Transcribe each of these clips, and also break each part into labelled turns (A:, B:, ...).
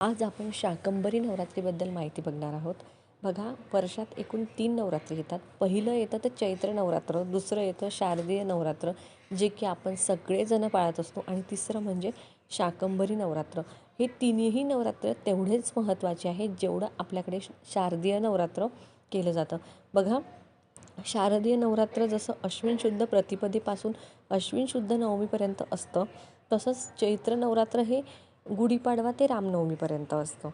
A: आज आपण शाकंभरी नवरात्रीबद्दल माहिती बघणार आहोत. बघा वर्षात एकूण तीन नवरात्री येतात. पहिलं येतं तर चैत्र नवरात्र दुसरं येतं शारदीय नवरात्र जे की आपण सगळेजण पाळत असतो. आणि तिसरं म्हणजे शाकंभरी नवरात्र. हे तिन्ही नवरात्र तेवढेच महत्त्वाचे आहेत जेवढं आपल्याकडे शारदीय नवरात्र केलं जातं. बघा शारदीय नवरात्र जसं अश्विन शुद्ध प्रतिपदेपासून अश्विन शुद्ध नवमीपर्यंत असतं तसंच चैत्र नवरात्र हे गुढीपाडवा ते रामनवमीपर्यंत असतं.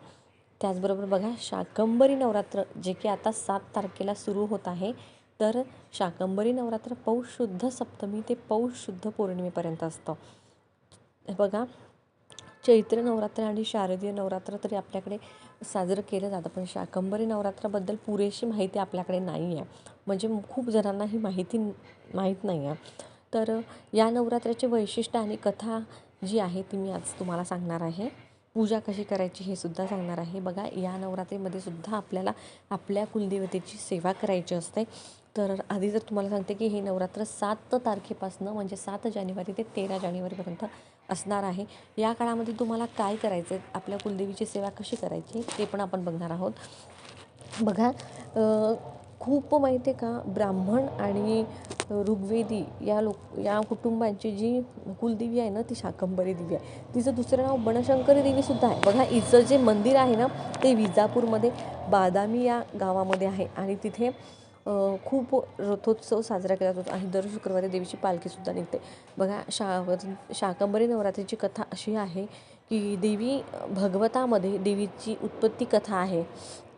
A: त्याचबरोबर बघा शाकंभरी नवरात्र जे की आता सात तारखेला सुरू होत आहे तर शाकंभरी नवरात्र पौष शुद्ध सप्तमी ते पौष शुद्ध पौर्णिमेपर्यंत असतं. हे बघा चैत्र नवरात्र आणि शारदीय नवरात्र तरी आपल्याकडे साजरं केलं जातं पण शाकंभरी नवरात्राबद्दल पुरेशी माहिती आपल्याकडे नाही आहे म्हणजे खूप जणांना ही माहिती माहीत नाही आहे तर या नवरात्राचे वैशिष्ट्य आणि कथा जी आहे ती मी आज तुम्हाला सांगणार आहे. पूजा कशी करायची हे सुद्धा सांगणार आहे. बघा या नवरात्रीमध्ये सुद्धा आपल्याला आपल्या कुलदेवतेची सेवा करायची असते. तर आधी जर तुम्हाला सांगते की हे नवरात्र सात तारखेपासनं म्हणजे सात जानेवारी ते तेरा जानेवारीपर्यंत असणार आहे. या काळामध्ये तुम्हाला काय करायचं आहे आपल्या कुलदेवीची सेवा कशी करायची? ते पण आपण बघणार आहोत. बघा खूप माहिती आहे का ब्राह्मण आणि ऋग्वेदी या लोक या कुटुंबांची जी कुलदेवी आहे ना ती शाकंभरी देवी आहे. तिचं दुसरं नाव बनशंकरी देवीसुद्धा आहे. बघा हिचं जे मंदिर आहे ना ते विजापूरमध्ये बादामी या गावामध्ये आहे. आणि तिथे खूप रथोत्सव साजरा केला जातो. आणि दर शुक्रवारी देवीची पालखीसुद्धा निघते. बघा शा शाकंभरी नवरात्रीची कथा अशी आहे की देवी भगवतामध्ये देवीची उत्पत्ती कथा आहे.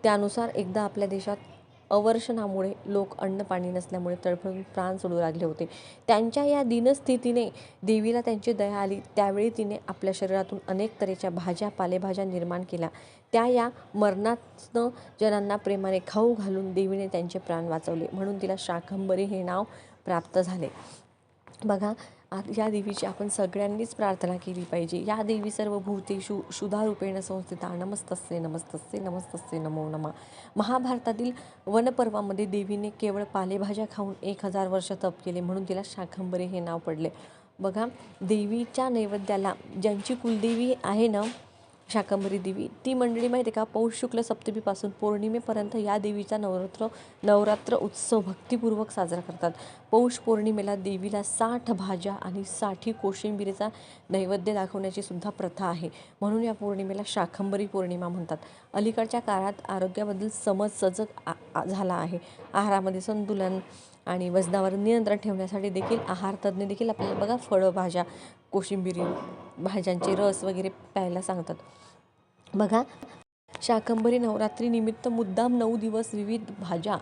A: त्यानुसार एकदा आपल्या देशात अवर्षणामुळे लोक अन्न पाणी नसल्यामुळे तळफळून प्राण सोडू लागले होते. त्यांच्या या दिनस्थितीने देवीला त्यांची दया आली. त्यावेळी तिने आपल्या शरीरातून अनेक तऱ्हेच्या भाज्या पालेभाज्या निर्माण केल्या. त्या या मरणातनं जनांना प्रेमाने खाऊ घालून देवीने त्यांचे प्राण वाचवले. म्हणून तिला शाकंभरी हे नाव प्राप्त झाले. बघा या देवीची आपण सगळ्यांनीच प्रार्थना केली पाहिजे. या देवी सर्व भूतेषु शुधारूपेण संस्थिता. नमस्तस्ये नमस्तस्ये नमस्तस्ये नमो नमा. महाभारतातील वनपर्वामध्ये देवीने केवळ पालेभाज्या खाऊन एक हजार वर्ष तप केले म्हणून तिला शाखंबरी हे नाव पडले. बघा देवीच्या नैवेद्याला ज्यांची कुलदेवी आहे ना शाकंभरी देवी. ती मंडळी माहिती आहे का पौष शुक्ल सप्तमीपासून पौर्णिमेपर्यंत या देवीचा नवरात्र नवरात्र उत्सव भक्तिपूर्वक साजरा करतात. पौष पौर्णिमेला देवीला साठ भाज्या आणि साठी कोशिंबिरीचा नैवेद्य दाखवण्याची सुद्धा प्रथा आहे. म्हणून या पौर्णिमेला शाकंभरी पौर्णिमा म्हणतात. अलीकडच्या काळात आरोग्याबद्दल समज सजग झाला आहे. आहारामध्ये संतुलन आणि वजनावर नियंत्रण ठेवण्यासाठी देखील आहार तज्ज्ञ देखील आपल्याला बघा फळं भाज्या कोशिंबिरी भाज्यांचे रस वगैरे प्यायला सांगतात. बघा शाकंभरी नवरात्रीनिमित्त मुद्दाम नऊ दिवस विविध भाज्या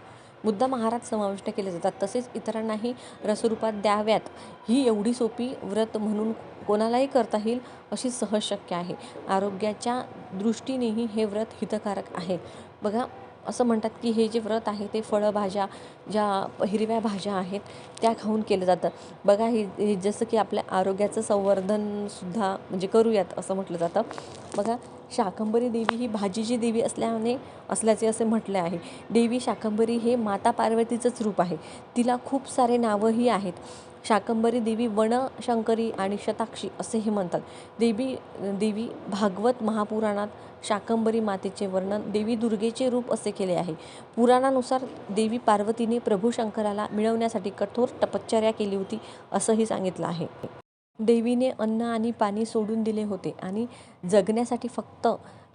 A: मुद्दाम आहारात समाविष्ट केले जातात. तसेच इतरांनाही रसरूपात द्याव्यात. ही एवढी सोपी व्रत म्हणून कोणालाही करता येईल अशी सहज शक्य आहे. आरोग्याच्या दृष्टीनेही हे व्रत हितकारक आहे. बघा असं म्हणतात की हे जे व्रत आहे ते फळभाज्या ज्या हिरव्या भाज्या आहेत त्या खाऊन केलं जातं. बघा हे हे जसं की आपल्या आरोग्याचं संवर्धनसुद्धा म्हणजे करूयात असं म्हटलं जातं. बघा शाकंभरी देवी ही भाजीची देवी असल्याने असल्याचे असे म्हटले आहे. देवी शाकंभरी हे माता पार्वतीचंच रूप आहे. तिला खूप सारे नावंही आहेत. शाकंभरी देवी वनशंकरी आणि शताक्षी असेही म्हणतात. देवी देवी भागवत महापुराणात शाकंभरी मातेचे वर्णन देवी दुर्गेचे रूप असे केले आहे. पुराणानुसार देवी पार्वतीने प्रभू शंकराला मिळवण्यासाठी कठोर तपश्चर्या केली होती असंही सांगितलं आहे. देवीने अन्न आणि पाणी सोडून दिले होते आणि जगण्यासाठी फक्त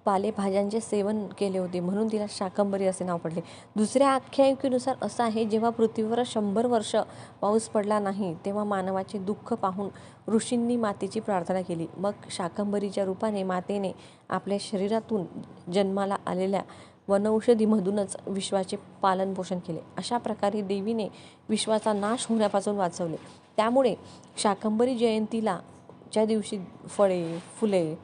A: पालेभाज्यांचे सेवन केले होते. म्हणून तिला शाकंभरी असे नाव पडले. दुसऱ्या आख्यायिकेनुसार असं आहे जेव्हा पृथ्वीवर शंभर वर्ष पाऊस पडला नाही तेव्हा मानवाचे दुःख पाहून ऋषींनी मातेची प्रार्थना केली. मग शाकंभरीच्या रूपाने मातेने आपल्या शरीरातून जन्माला आलेल्या वनौषधीमधूनच विश्वाचे पालनपोषण केले. अशा प्रकारे देवीने विश्वाचा नाश होण्यापासून वाचवले. त्यामुळे शाकंभरी जयंतीला ज्या दिवशी फळे फुले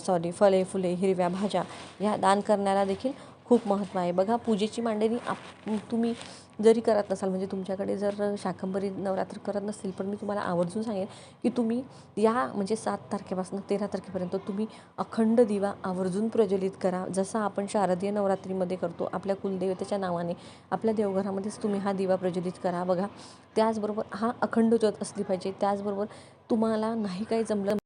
A: सॉरी फळे फुले हिरव्या भाज्या ह्या दान करण्याला देखील खूप महत्त्व आहे. बघा पूजेची मांडणी आप तुम्ही जरी करत नसाल म्हणजे तुमच्याकडे जर शाकंभरी नवरात्र करत नसतील पण मी तुम्हाला आवर्जून सांगेन की तुम्ही या म्हणजे सात तारखेपासून तेरा तारखेपर्यंत तुम्ही अखंड दिवा आवर्जून प्रज्वलित करा. जसा आपण शारदीय नवरात्रीमध्ये करतो आपल्या कुलदेवतेच्या नावाने आपल्या देवघरामध्येच तुम्ही हा दिवा प्रज्वलित करा. बघा त्याचबरोबर हा अखंड ज्योत असली पाहिजे. त्याचबरोबर तुम्हाला नाही काही जमलं